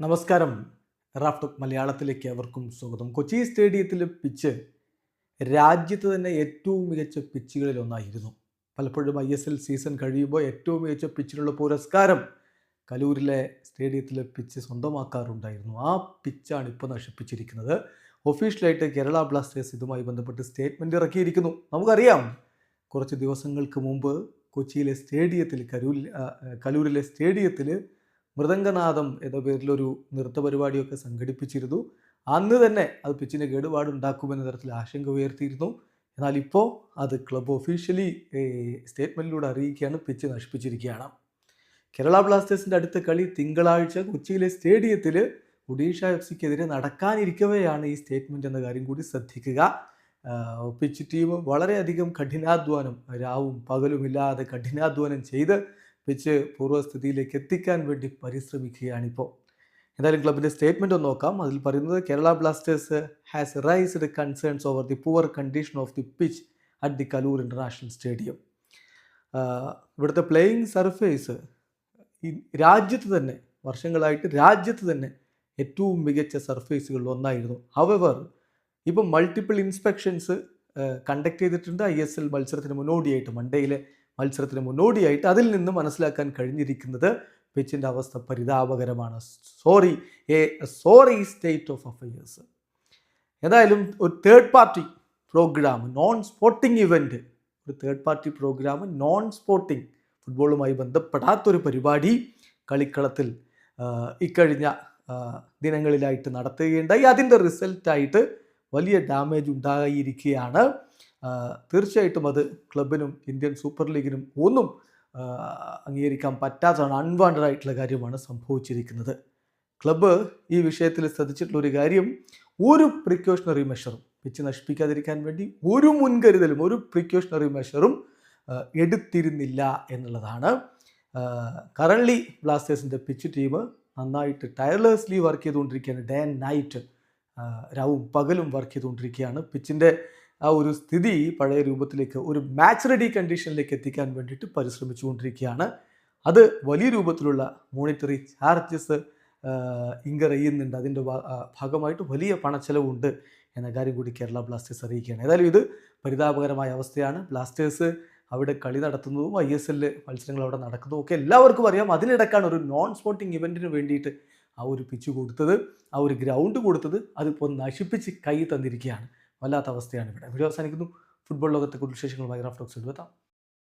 നമസ്കാരം. റാഫ്റ്റ് മലയാളത്തിലേക്ക് അവർക്കും സ്വാഗതം. കൊച്ചി സ്റ്റേഡിയത്തിലെ പിച്ച് രാജ്യത്ത് തന്നെ ഏറ്റവും മികച്ച പിച്ചുകളിൽ ഒന്നായിരുന്നു. പലപ്പോഴും ഐ എസ് എൽ സീസൺ കഴിയുമ്പോൾ ഏറ്റവും മികച്ച പിച്ചിനുള്ള പുരസ്കാരം കലൂരിലെ സ്റ്റേഡിയത്തിലെ പിച്ച് സ്വന്തമാക്കാറുണ്ടായിരുന്നു. ആ പിച്ചാണ് ഇപ്പോൾ നശിപ്പിച്ചിരിക്കുന്നത്. ഒഫീഷ്യലായിട്ട് കേരള ബ്ലാസ്റ്റേഴ്സ് ഇതുമായി ബന്ധപ്പെട്ട് സ്റ്റേറ്റ്മെന്റ് ഇറക്കിയിരിക്കുന്നു. നമുക്കറിയാം കുറച്ച് ദിവസങ്ങൾക്ക് മുമ്പ് കൊച്ചിയിലെ സ്റ്റേഡിയത്തിൽ കരൂരിൽ കലൂരിലെ സ്റ്റേഡിയത്തിൽ മൃദംഗനാദം എന്ന പേരിലൊരു നൃത്ത പരിപാടിയൊക്കെ സംഘടിപ്പിച്ചിരുന്നു. അന്ന് തന്നെ അത് പിച്ചിന് കേടുപാടുണ്ടാക്കുമെന്ന തരത്തിൽ ആശങ്ക ഉയർത്തിയിരുന്നു. എന്നാൽ ഇപ്പോൾ അത് ക്ലബ് ഒഫീഷ്യലി സ്റ്റേറ്റ്മെന്റിലൂടെ അറിയിക്കുകയാണ് പിച്ച് നശിപ്പിച്ചിരിക്കുകയാണ്. കേരള ബ്ലാസ്റ്റേഴ്സിന്റെ അടുത്ത കളി തിങ്കളാഴ്ച കൊച്ചിയിലെ സ്റ്റേഡിയത്തിൽ ഒഡീഷ എഫ് സിക്കെതിരെ നടക്കാനിരിക്കവെയാണ് ഈ സ്റ്റേറ്റ്മെന്റ് എന്ന കാര്യം കൂടി ശ്രദ്ധിക്കുക. പിച്ച് ടീം വളരെയധികം കഠിനാധ്വാനം രാവും പകലുമില്ലാതെ കഠിനാധ്വാനം ചെയ്ത് പിച്ച് പൂർവസ്ഥിതിയിലേക്ക് എത്തിക്കാൻ വേണ്ടി പരിശ്രമിക്കുകയാണിപ്പോൾ എന്തായാലും ക്ലബിന്റെ സ്റ്റേറ്റ്മെന്റ് ഒന്ന് നോക്കാം. അതിൽ പറയുന്നത് Kerala Blasters has raised concerns over the poor condition of the pitch at the Kaloor international stadium ഇവിടുത്തെ പ്ലേയിങ് സർഫേസ് ഈ രാജ്യത്ത് തന്നെ വർഷങ്ങളായിട്ട് രാജ്യത്ത് തന്നെ ഏറ്റവും മികച്ച സർഫേസുകളിൽ ഒന്നായിരുന്നു. ഹവവർ ഇപ്പം മൾട്ടിപ്പിൾ ഇൻസ്പെക്ഷൻസ് കണ്ടക്ട് ചെയ്തിട്ടുണ്ട്. ഐ എസ് എൽ മത്സരത്തിന് മുന്നോടിയായിട്ട് മൺഡേയിലെ മത്സരത്തിന് മുന്നോടിയായിട്ട് അതിൽ നിന്ന് മനസ്സിലാക്കാൻ കഴിഞ്ഞിരിക്കുന്നത് പിച്ചിന്റെ അവസ്ഥ പരിതാപകരമാണ്. Sorry a sorry state of affairs ഏതായാലും ഒരു third party program non sporting event ഒരു third party program non sporting ഫുട്ബോളുമായി ബന്ധപ്പെടാത്തൊരു പരിപാടി കളിക്കളത്തിൽ ഇക്കഴിഞ്ഞ ദിനങ്ങളിലായിട്ട് നടത്തുകയുണ്ടായി. അതിന്റെ റിസൾട്ടായിട്ട് വലിയ ഡാമേജ് ഉണ്ടായിരിക്കുകയാണ്. തീർച്ചയായിട്ടും അത് ക്ലബിനും ഇന്ത്യൻ സൂപ്പർ ലീഗിനും ഒന്നും അംഗീകരിക്കാൻ പറ്റാത്തതാണ് അൺവാണ്ടഡ് ആയിട്ടുള്ള കാര്യമാണ് സംഭവിച്ചിരിക്കുന്നത്. ക്ലബ്ബ് ഈ വിഷയത്തിൽ ശ്രദ്ധിച്ചിട്ടുള്ള ഒരു കാര്യം ഒരു പ്രിക്കോഷണറി മെഷറും പിച്ച് നശിപ്പിക്കാതിരിക്കാൻ വേണ്ടി ഒരു മുൻകരുതലും ഒരു പ്രിക്കോഷണറി മെഷറും എടുത്തിരുന്നില്ല എന്നുള്ളതാണ്. കറൻലി ബ്ലാസ്റ്റേഴ്സിന്റെ പിച്ച് ടീം നന്നായിട്ട് ടയർലെസ്ലി വർക്ക് ചെയ്തുകൊണ്ടിരിക്കുകയാണ്. ഡേ ആൻഡ് നൈറ്റ് രാവും പകലും വർക്ക് ചെയ്തുകൊണ്ടിരിക്കുകയാണ്. പിച്ചിന്റെ ആ ഒരു സ്ഥിതി പഴയ രൂപത്തിലേക്ക് ഒരു മാച്ച് റെഡി കണ്ടീഷനിലേക്ക് എത്തിക്കാൻ വേണ്ടിയിട്ട് പരിശ്രമിച്ചുകൊണ്ടിരിക്കുകയാണ്. അത് വലിയ രൂപത്തിലുള്ള മോണിറ്ററി ചാർജസ് ഇങ്കർ ചെയ്യുന്നുണ്ട്. അതിന്റെ ഭാഗമായിട്ട് വലിയ പണച്ചെലവുണ്ട് എന്ന കാര്യം കൂടി കേരള ബ്ലാസ്റ്റേഴ്സ് അറിയിക്കുകയാണ്. ഏതായാലും ഇത് പരിതാപകരമായ അവസ്ഥയാണ്. ബ്ലാസ്റ്റേഴ്സ് അവിടെ കളി നടത്തുന്നതും ഐ എസ് എല്ലിൽ മത്സരങ്ങൾ അവിടെ നടക്കുന്നതും ഒക്കെ എല്ലാവർക്കും അറിയാം. അതിനിടക്കാണ് ഒരു നോൺ സ്പോർട്ടിംഗ് ഇവന്റിന് വേണ്ടിയിട്ട് ആ ഒരു പിച്ച് കൊടുത്തത് ആ ഒരു ഗ്രൗണ്ട് കൊടുത്തത് അതിപ്പോൾ നശിപ്പിച്ച് കൈ തന്നിരിക്കുകയാണ്. വല്ലാത്ത അവസ്ഥയാണ് ഇവിടെ. വീഡിയോ അവസാനിക്കുന്നു. ഫുട്ബോൾ ലോകത്തെ കുറിച്ച് വിശേഷങ്ങളുമായി റാഫ്റ്റോക്സ് എടുത്താം